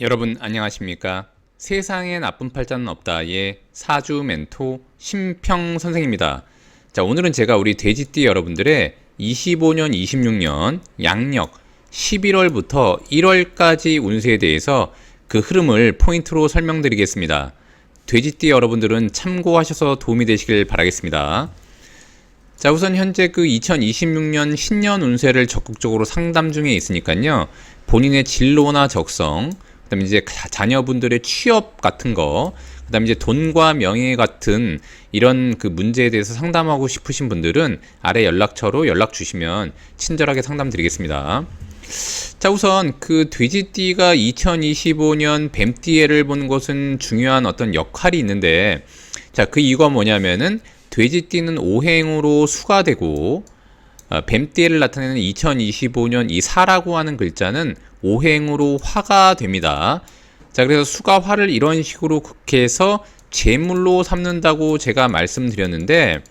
여러분 안녕하십니까? 세상에 나쁜 팔자는 없다의 사주 멘토 심평 선생입니다. 자, 오늘은 제가 우리 돼지띠 여러분들의 25년, 26년 양력 11월부터 1월까지 운세에 대해서 그 흐름을 포인트로 설명드리겠습니다. 돼지띠 여러분들은 참고하셔서 도움이 되시길 바라겠습니다. 자, 우선 현재 그 2026년 신년 운세를 적극적으로 상담 중에 있으니까요. 본인의 진로나 적성, 그다음에 이제 자- 자녀분들의 취업 같은 거, 그다음에 이제 돈과 명예 같은 이런 그 문제에 대해서 상담하고 싶으신 분들은 아래 연락처로 연락 주시면 친절하게 상담 드리겠습니다. 자, 우선 그 돼지띠가 2025년 뱀띠해를 본 것은 중요한 어떤 역할이 있는데, 자, 그 이유가 뭐냐면은 돼지띠는 오행으로 수가 되고, 어, 뱀띠해를 나타내는 2025년 이 사라고 하는 글자는 오행으로 화가 됩니다. 자, 그래서 수가 화를 이런 식으로 극해서 재물로 삼는다고 제가 말씀드렸는데,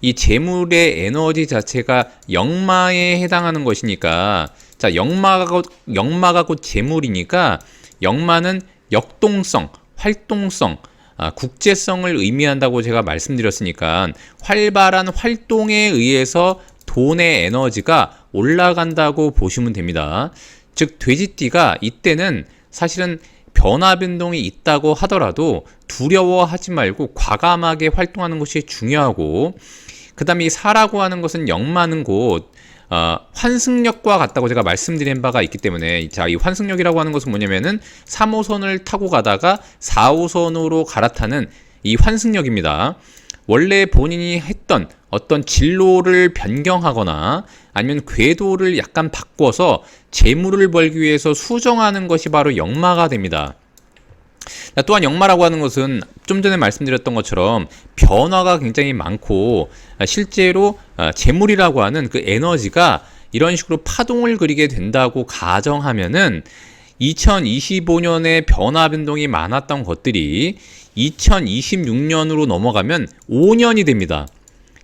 이 재물의 에너지 자체가 역마에 해당하는 것이니까 자 역마가 곧, 역마가 곧 재물이니까 역마는 역동성, 활동성, 아, 국제성을 의미한다고 제가 말씀드렸으니까 활발한 활동에 의해서 돈의 에너지가 올라간다고 보시면 됩니다. 즉 돼지띠가 이때는 사실은 변화 변동이 있다고 하더라도 두려워하지 말고 과감하게 활동하는 것이 중요하고 그다음에 이 사라고 하는 것은 영마는 곳 어, 환승역과 같다고 제가 말씀드린 바가 있기 때문에 자, 이 환승역이라고 하는 것은 뭐냐면은 3호선을 타고 가다가 4호선으로 갈아타는 이 환승역입니다. 원래 본인이 했던 어떤 진로를 변경하거나 아니면 궤도를 약간 바꿔서 재물을 벌기 위해서 수정하는 것이 바로 역마가 됩니다. 자, 또한 역마라고 하는 것은 좀 전에 말씀드렸던 것처럼 변화가 굉장히 많고 아, 실제로 아, 재물이라고 하는 그 에너지가 이런 식으로 파동을 그리게 된다고 가정하면은 2025년에 변화 변동이 많았던 것들이 2026년으로 넘어가면 5년이 됩니다.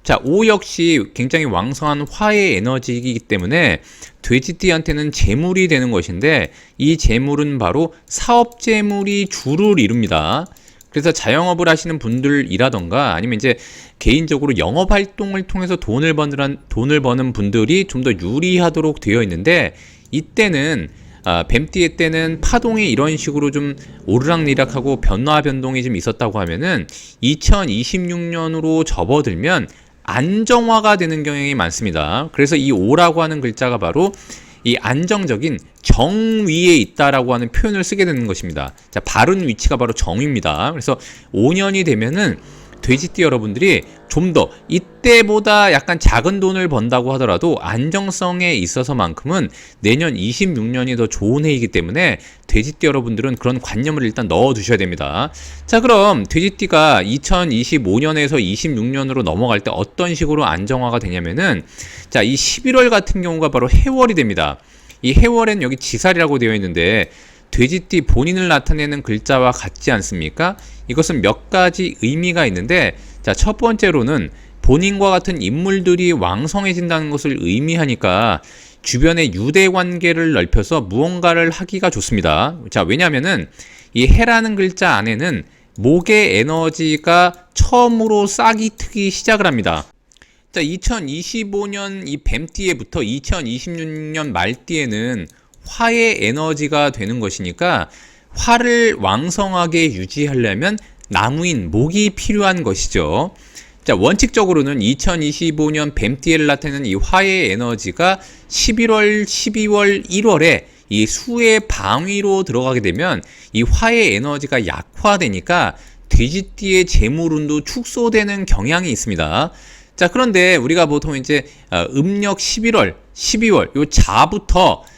자, 5 역시 굉장히 왕성한 화의 에너지이기 때문에 돼지띠한테는 재물이 되는 것인데 이 재물은 바로 사업 재물이 주를 이룹니다. 그래서 자영업을 하시는 분들이라던가 아니면 이제 개인적으로 영업 활동을 통해서 돈을 버는 돈을 버는 분들이 좀 더 유리하도록 되어 있는데 이때는 아, 뱀띠의 때는 파동이 이런 식으로 좀 오르락내락하고 변화 변동이 좀 있었다고 하면은 2026년으로 접어들면 안정화가 되는 경향이 많습니다. 그래서 이 오라고 하는 글자가 바로 이 안정적인 정 위에 있다라고 하는 표현을 쓰게 되는 것입니다. 자, 바른 위치가 바로 정입니다. 그래서 5년이 되면은 돼지띠 여러분들이 좀 더 이때보다 약간 작은 돈을 번다고 하더라도 안정성에 있어서만큼은 내년 26년이 더 좋은 해이기 때문에 돼지띠 여러분들은 그런 관념을 일단 넣어 두셔야 됩니다. 자, 그럼 돼지띠가 2025년에서 26년으로 넘어갈 때 어떤 식으로 안정화가 되냐면은 자, 이 11월 같은 경우가 바로 해월이 됩니다. 이 해월엔 여기 지살이라고 되어 있는데 돼지띠 본인을 나타내는 글자와 같지 않습니까? 이것은 몇 가지 의미가 있는데 자, 첫 번째로는 본인과 같은 인물들이 왕성해진다는 것을 의미하니까 주변의 유대 관계를 넓혀서 무언가를 하기가 좋습니다. 자, 왜냐면은 이 해라는 글자 안에는 목의 에너지가 처음으로 싹이 트기 시작을 합니다. 자, 2025년 이 뱀띠에부터 2026년 말띠에는 화의 에너지가 되는 것이니까 화를 왕성하게 유지하려면 나무인 목이 필요한 것이죠. 자, 원칙적으로는 2025년 뱀띠에를 나타내는 이 화의 에너지가 11월, 12월, 1월에 이 수의 방위로 들어가게 되면 이 화의 에너지가 약화되니까 돼지띠의 재물운도 축소되는 경향이 있습니다. 자, 그런데 우리가 보통 이제 어, 음력 11월, 12월 요 자부터 아,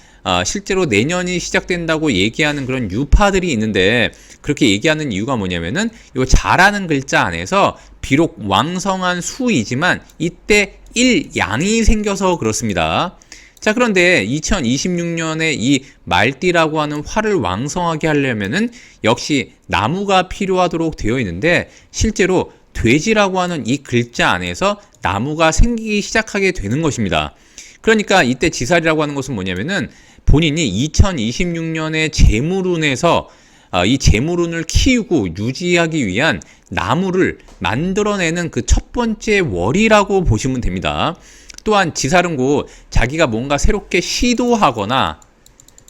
실제로 내년이 시작된다고 얘기하는 그런 유파들이 있는데 그렇게 얘기하는 이유가 뭐냐면은 요 자라는 글자 안에서 비록 왕성한 수이지만 이때 일양이 생겨서 그렇습니다. 자, 그런데 2026년에 이 말띠라고 하는 화를 왕성하게 하려면은 역시 나무가 필요하도록 되어 있는데 실제로 돼지라고 하는 이 글자 안에서 나무가 생기기 시작하게 되는 것입니다. 그러니까 이때 지살이라고 하는 것은 뭐냐면은 본인이 2026년에 재물운에서 아, 이 재물운을 키우고 유지하기 위한 나무를 만들어내는 그 첫 번째 월이라고 보시면 됩니다. 또한 지사름고 자기가 뭔가 새롭게 시도하거나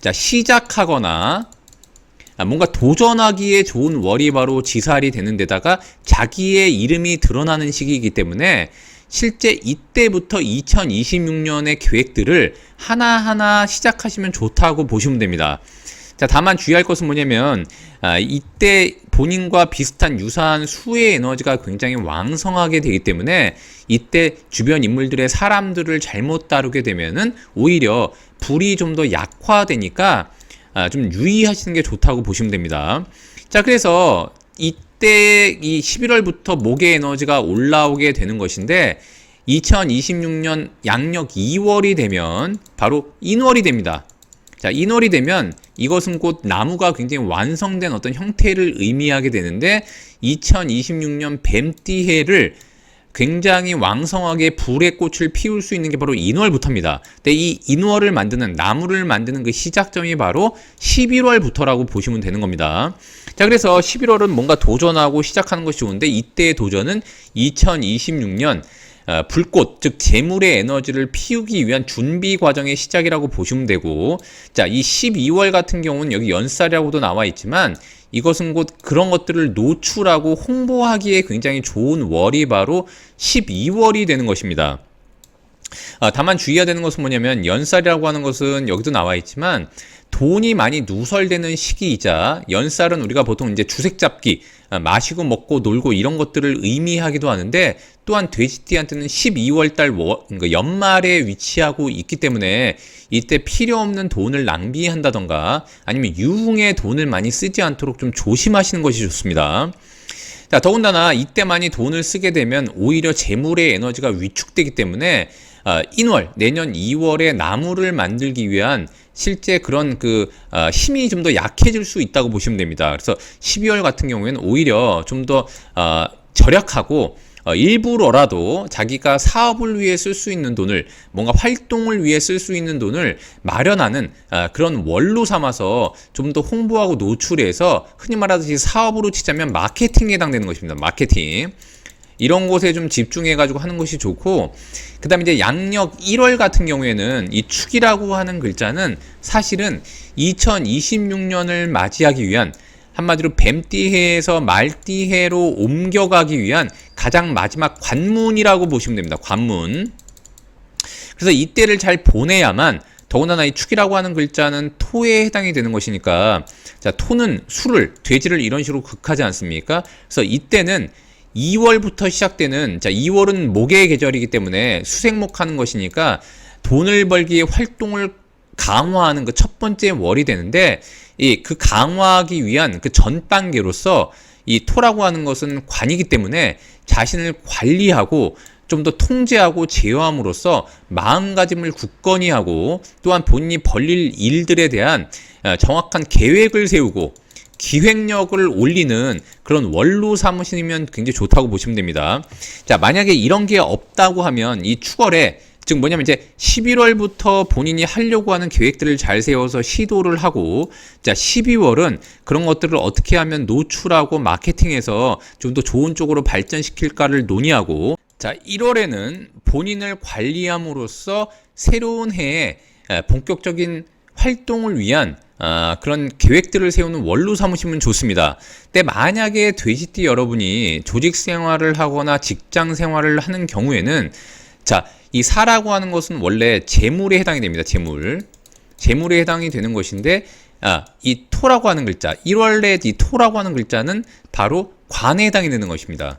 자 시작하거나 아, 뭔가 도전하기에 좋은 월이 바로 지살이 되는 데다가 자기의 이름이 드러나는 시기이기 때문에 실제 이때부터 2026년의 계획들을 하나하나 시작하시면 좋다고 보시면 됩니다. 자, 다만 주의할 것은 뭐냐면, 아, 이때 본인과 비슷한 유사한 수의 에너지가 굉장히 왕성하게 되기 때문에 이때 주변 인물들의 사람들을 잘못 다루게 되면은 오히려 불이 좀 더 약화되니까 아, 좀 유의하시는 게 좋다고 보시면 됩니다. 자, 그래서 이 때 이 11월부터 목의 에너지가 올라오게 되는 것인데 2026년 양력 2월이 되면 바로 인월이 됩니다. 자, 인월이 되면 이것은 곧 나무가 굉장히 완성된 어떤 형태를 의미하게 되는데 2026년 뱀띠해를 굉장히 왕성하게 불의 꽃을 피울 수 있는 게 바로 인월부터입니다. 근데 이 인월을 만드는 나무를 만드는 그 시작점이 바로 11월부터라고 보시면 되는 겁니다. 자, 그래서 11월은 뭔가 도전하고 시작하는 것이 좋은데 이때의 도전은 2026년 어, 불꽃, 즉 재물의 에너지를 피우기 위한 준비 과정의 시작이라고 보시면 되고, 자, 이 12월 같은 경우는 여기 연살이라고도 나와 있지만 이것은 곧 그런 것들을 노출하고 홍보하기에 굉장히 좋은 월이 바로 12월이 되는 것입니다. 아, 다만 주의해야 되는 것은 뭐냐면 연살이라고 하는 것은 여기도 나와 있지만 돈이 많이 누설되는 시기이자 연살은 우리가 보통 이제 주색 잡기, 아, 마시고 먹고 놀고 이런 것들을 의미하기도 하는데 또한 돼지띠한테는 12월 달 그러니까 연말에 위치하고 있기 때문에 이때 필요 없는 돈을 낭비한다던가 아니면 유흥에 돈을 많이 쓰지 않도록 좀 조심하시는 것이 좋습니다. 자, 더군다나 이때만이 돈을 쓰게 되면 오히려 재물의 에너지가 위축되기 때문에 어, 인월 내년 2월에 나무를 만들기 위한 실제 그런 그 어, 힘이 좀 더 약해질 수 있다고 보시면 됩니다. 그래서 12월 같은 경우에는 오히려 좀더 어, 절약하고 어, 일부러라도 자기가 사업을 위해 쓸 수 있는 돈을 뭔가 활동을 위해 쓸 수 있는 돈을 마련하는 아, 그런 원로 삼아서 좀 더 홍보하고 노출해서 흔히 말하듯이 사업으로 치자면 마케팅에 해당되는 것입니다. 마케팅. 이런 곳에 좀 집중해 가지고 하는 것이 좋고 그 다음에 이제 양력 1월 같은 경우에는 이 축이라고 하는 글자는 사실은 2026년을 맞이하기 위한 한마디로 뱀띠해에서 말띠해로 옮겨가기 위한 가장 마지막 관문이라고 보시면 됩니다. 관문. 그래서 이때를 잘 보내야만 더군다나 이 축이라고 하는 글자는 토에 해당이 되는 것이니까 자 토는 술을 돼지를 이런 식으로 극하지 않습니까? 그래서 이때는 2월부터 시작되는 자 2월은 목의 계절이기 때문에 수생목 하는 것이니까 돈을 벌기에 활동을 강화하는 그 첫 번째 월이 되는데 이 그 강화하기 위한 그 전 단계로서 이 토라고 하는 것은 관이기 때문에 자신을 관리하고 좀 더 통제하고 제어함으로써 마음가짐을 굳건히 하고 또한 본인이 벌릴 일들에 대한 어, 정확한 계획을 세우고 기획력을 올리는 그런 원로 삼으시면 굉장히 좋다고 보시면 됩니다. 자, 만약에 이런 게 없다고 하면 이 추월에 즉 뭐냐면 이제 11월부터 본인이 하려고 하는 계획들을 잘 세워서 시도를 하고 자 12월은 그런 것들을 어떻게 하면 노출하고 마케팅해서 좀 더 좋은 쪽으로 발전시킬까를 논의하고 자 1월에는 본인을 관리함으로써 새로운 해에 본격적인 활동을 위한 아, 그런 계획들을 세우는 원로 삼으시면 좋습니다. 근데 만약에 돼지띠 여러분이 조직 생활을 하거나 직장 생활을 하는 경우에는 자, 이 사라고 하는 것은 원래 재물에 해당이 됩니다. 재물. 재물에 해당이 되는 것인데 아, 이 토라고 하는 글자, 1월에 이 토라고 하는 글자는 바로 관에 해당이 되는 것입니다.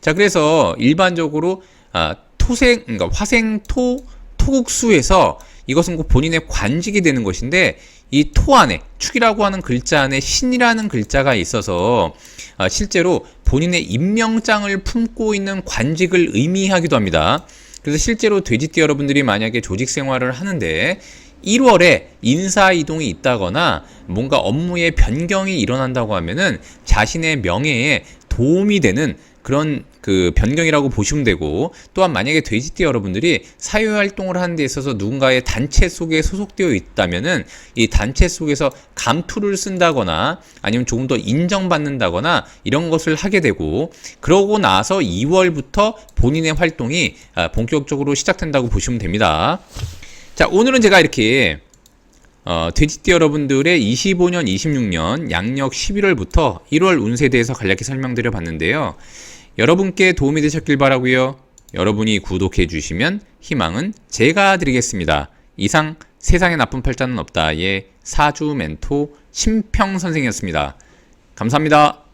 자, 그래서 일반적으로 아, 토생, 그러니까 화생토, 토국수에서 이것은 곧 본인의 관직이 되는 것인데 이 토 안에 축이라고 하는 글자 안에 신이라는 글자가 있어서 아, 실제로 본인의 임명장을 품고 있는 관직을 의미하기도 합니다. 그래서 실제로 돼지띠 여러분들이 만약에 조직 생활을 하는데 1월에 인사 이동이 있다거나 뭔가 업무의 변경이 일어난다고 하면은 자신의 명예에 도움이 되는 그런 그 변경이라고 보시면 되고 또한 만약에 돼지띠 여러분들이 사회 활동을 하는 데 있어서 누군가의 단체 속에 소속되어 있다면은 이 단체 속에서 감투를 쓴다거나 아니면 조금 더 인정받는다거나 이런 것을 하게 되고 그러고 나서 2월부터 본인의 활동이 아, 본격적으로 시작된다고 보시면 됩니다. 자, 오늘은 제가 이렇게 어, 돼지띠 여러분들의 25년, 26년 양력 11월부터 1월 운세에 대해서 간략히 설명드려 봤는데요. 여러분께 도움이 되셨길 바라고요. 여러분이 구독해 주시면 희망은 제가 드리겠습니다. 이상 세상에 나쁜 팔자는 없다의 사주 멘토 심평 선생이었습니다. 감사합니다.